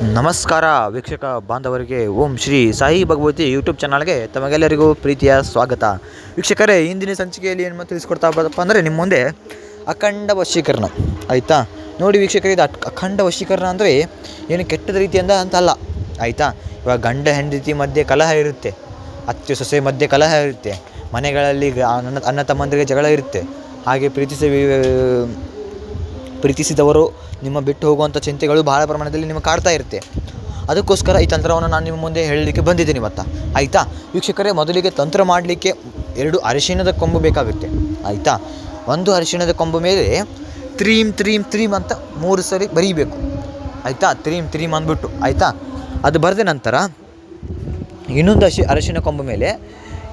ನಮಸ್ಕಾರ ವೀಕ್ಷಕ ಬಾಂಧವರಿಗೆ. ಓಂ ಶ್ರೀ ಸಾಯಿ ಭಗವತಿ ಯೂಟ್ಯೂಬ್ ಚಾನಲ್ಗೆ ತಮಗೆಲ್ಲರಿಗೂ ಪ್ರೀತಿಯ ಸ್ವಾಗತ. ವೀಕ್ಷಕರೇ, ಇಂದಿನ ಸಂಚಿಕೆಯಲ್ಲಿ ಏನು ತಿಳಿಸ್ಕೊಡ್ತಾ ಬರಪ್ಪ ಅಂದರೆ ನಿಮ್ಮ ಮುಂದೆ ಅಖಂಡ ವಶೀಕರಣ. ಆಯಿತಾ? ನೋಡಿ ವೀಕ್ಷಕರೇ, ಇದು ಅಖಂಡ ವಶೀಕರಣ ಅಂದರೆ ಏನು ಕೆಟ್ಟದ ರೀತಿಯಿಂದ ಅಂತ ಅಲ್ಲ. ಆಯಿತಾ? ಇವಾಗ ಗಂಡ ಹೆಂಡತಿ ಮಧ್ಯೆ ಕಲಹ ಇರುತ್ತೆ. ಅತ್ತೆ ಸೊಸೆ ಮಧ್ಯೆ ಕಲಹ ಇರುತ್ತೆ. ಮನೆಗಳಲ್ಲಿ ಅನ್ನ ಅಣ್ಣ ತಮ್ಮಂದಿರಿಗೆ ಜಗಳ ಇರುತ್ತೆ. ಹಾಗೆ ಪ್ರೀತಿಸಿ ಪ್ರೀತಿಸಿದವರು, ನಿಮ್ಮ ಬಿಟ್ಟು ಹೋಗುವಂಥ ಚಿಂತೆಗಳು ಬಹಳ ಪ್ರಮಾಣದಲ್ಲಿ ನಿಮಗೆ ಕಾಡ್ತಾ ಇರುತ್ತೆ. ಅದಕ್ಕೋಸ್ಕರ ಈ ತಂತ್ರವನ್ನು ನಾನು ನಿಮ್ಮ ಮುಂದೆ ಹೇಳಲಿಕ್ಕೆ ಬಂದಿದ್ದೀನಿ ಇವತ್ತು. ಆಯಿತಾ? ವೀಕ್ಷಕರೇ, ಮೊದಲಿಗೆ ತಂತ್ರ ಮಾಡಲಿಕ್ಕೆ ಎರಡು ಅರಿಶಿಣದ ಕೊಂಬು ಬೇಕಾಗುತ್ತೆ. ಆಯಿತಾ? ಒಂದು ಅರಿಶಿಣದ ಕೊಂಬು ಮೇಲೆ ತ್ರೀಮ್ ತ್ರೀಮ್ ತ್ರೀಮ್ ಅಂತ ಮೂರು ಸರಿ ಬರೀಬೇಕು. ಆಯಿತಾ? ತ್ರೀಮ್ ತ್ರೀಮ್ ಅಂದ್ಬಿಟ್ಟು. ಆಯಿತಾ? ಅದು ಬರೆದ ನಂತರ ಇನ್ನೊಂದು ಅಶಿ, ಅರಿಶಿಣ ಕೊಂಬು ಮೇಲೆ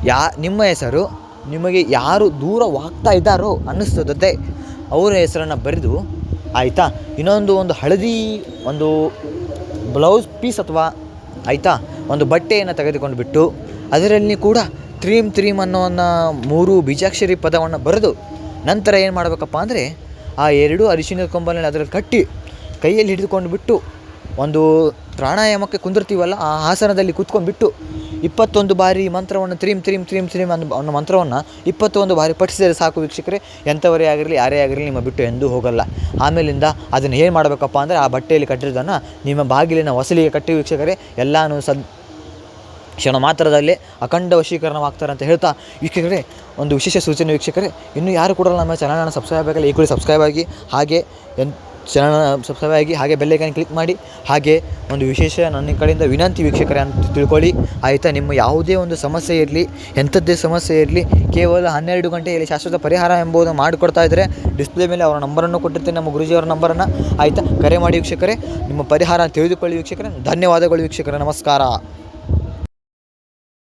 ಯಾ, ನಿಮ್ಮ ಹೆಸರು, ನಿಮಗೆ ಯಾರು ದೂರವಾಗ್ತಾ ಇದ್ದಾರೋ ಅನ್ನಿಸ್ತದೆ ಅವರ ಹೆಸರನ್ನು ಬರೆದು, ಆಯಿತಾ? ಇನ್ನೊಂದು ಒಂದು ಹಳದಿ ಒಂದು ಬ್ಲೌಸ್ ಪೀಸ್ ಅಥವಾ, ಆಯಿತಾ? ಒಂದು ಬಟ್ಟೆಯನ್ನು ತೆಗೆದುಕೊಂಡು ಬಿಟ್ಟು, ಅದರಲ್ಲಿ ಕೂಡ ತ್ರೀಮ್ ತ್ರೀಮ್ ಅನ್ನೋ ಅನ್ನೋ ಮೂರು ಬೀಜಾಕ್ಷರಿ ಪದವನ್ನು ಬರೆದು, ನಂತರ ಏನು ಮಾಡಬೇಕಪ್ಪ ಅಂದರೆ, ಆ ಎರಡು ಅರಿಶಿನ ಕೊಂಬನಲ್ಲಿ ಅದರಲ್ಲಿ ಕಟ್ಟಿ, ಕೈಯಲ್ಲಿ ಹಿಡಿದುಕೊಂಡು ಬಿಟ್ಟು, ಒಂದು ಪ್ರಾಣಾಯಾಮಕ್ಕೆ ಕುಂದಿರ್ತೀವಲ್ಲ, ಆ ಆಸನದಲ್ಲಿ ಕೂತ್ಕೊಂಡ್ಬಿಟ್ಟು ಇಪ್ಪತ್ತೊಂದು ಬಾರಿ ಮಂತ್ರವನ್ನು ತ್ರೀಮ್ ತ್ರೀಮ್ ತ್ರೀಮ್ ತ್ರೀಮ್ ಅನ್ನೋ ಅನ್ನೋ ಮಂತ್ರವನ್ನು ಇಪ್ಪತ್ತೊಂದು ಬಾರಿ ಪಠಿಸಿದರೆ ಸಾಕು ವೀಕ್ಷಕರೇ. ಎಂಥವರೇ ಆಗಿರಲಿ, ಯಾರೇ ಆಗಿರಲಿ ನಿಮ್ಮ ಬಿಟ್ಟು ಎಂದೂ ಹೋಗಲ್ಲ. ಆಮೇಲಿಂದ ಅದನ್ನು ಏನು ಮಾಡಬೇಕಪ್ಪ ಅಂದರೆ ಆ ಬಟ್ಟೆಯಲ್ಲಿ ಕಟ್ಟಿರೋದನ್ನು ನಿಮ್ಮ ಬಾಗಿಲಿನ ಹೊಸಲಿಗೆ ಕಟ್ಟಿ ವೀಕ್ಷಕರೇ. ಎಲ್ಲನೂ ಸದ್ ಕ್ಷಣ ಮಾತ್ರದಲ್ಲಿ ಅಖಂಡ ವಶೀಕರಣವಾಗ್ತಾರೆ ಅಂತ ಹೇಳ್ತಾ ವೀಕ್ಷಕರೇ, ಒಂದು ವಿಶೇಷ ಸೂಚನೆ ವೀಕ್ಷಕರೇ. ಇನ್ನೂ ಯಾರು ಕೂಡ ನಮ್ಮ ಚಾನಲನ್ನು ಸಬ್ಸ್ಕ್ರೈಬ್ ಆಗಲ್ಲ ಈ ಕೂಡ ಸಬ್ಸ್ಕ್ರೈಬ್ ಆಗಿ. ಹಾಗೆ ಎನ್ ಚಾನಲ್ ಸಬ್ಸ್ಕ್ರೈಬ್ ಆಗಿ ಹಾಗೆ ಬೆಲ್ಲೈಕನ್ ಕ್ಲಿಕ್ ಮಾಡಿ ಹಾಗೆ ಒಂದು ವಿಶೇಷ ನನ್ನ ಕಡೆಯಿಂದ ವಿನಂತಿ ವೀಕ್ಷಕರೇ ಅಂತ ತಿಳ್ಕೊಳ್ಳಿ. ಆಯಿತಾ? ನಿಮ್ಮ ಯಾವುದೇ ಒಂದು ಸಮಸ್ಯೆ ಇರಲಿ, ಎಂಥದ್ದೇ ಸಮಸ್ಯೆ ಇರಲಿ, ಕೇವಲ ಹನ್ನೆರಡು ಗಂಟೆಯಲ್ಲಿ ಶಾಶ್ವತ ಪರಿಹಾರ ಎಂಬುದನ್ನು ಮಾಡಿಕೊಡ್ತಾ ಇದ್ದರೆ ಡಿಸ್ಪ್ಲೇ ಮೇಲೆ ಅವರ ನಂಬರನ್ನು ಕೊಟ್ಟಿರ್ತೀನಿ, ನಮ್ಮ ಗುರುಜಿಯವರ ನಂಬರನ್ನು ಆಯಿತಾ? ಕರೆ ಮಾಡಿ ವೀಕ್ಷಕರೇ. ನಿಮ್ಮ ಪರಿಹಾರ ತಿಳಿದುಕೊಳ್ಳಿ ವೀಕ್ಷಕರೇ. ಧನ್ಯವಾದಗಳು ವೀಕ್ಷಕರೇ. ನಮಸ್ಕಾರ.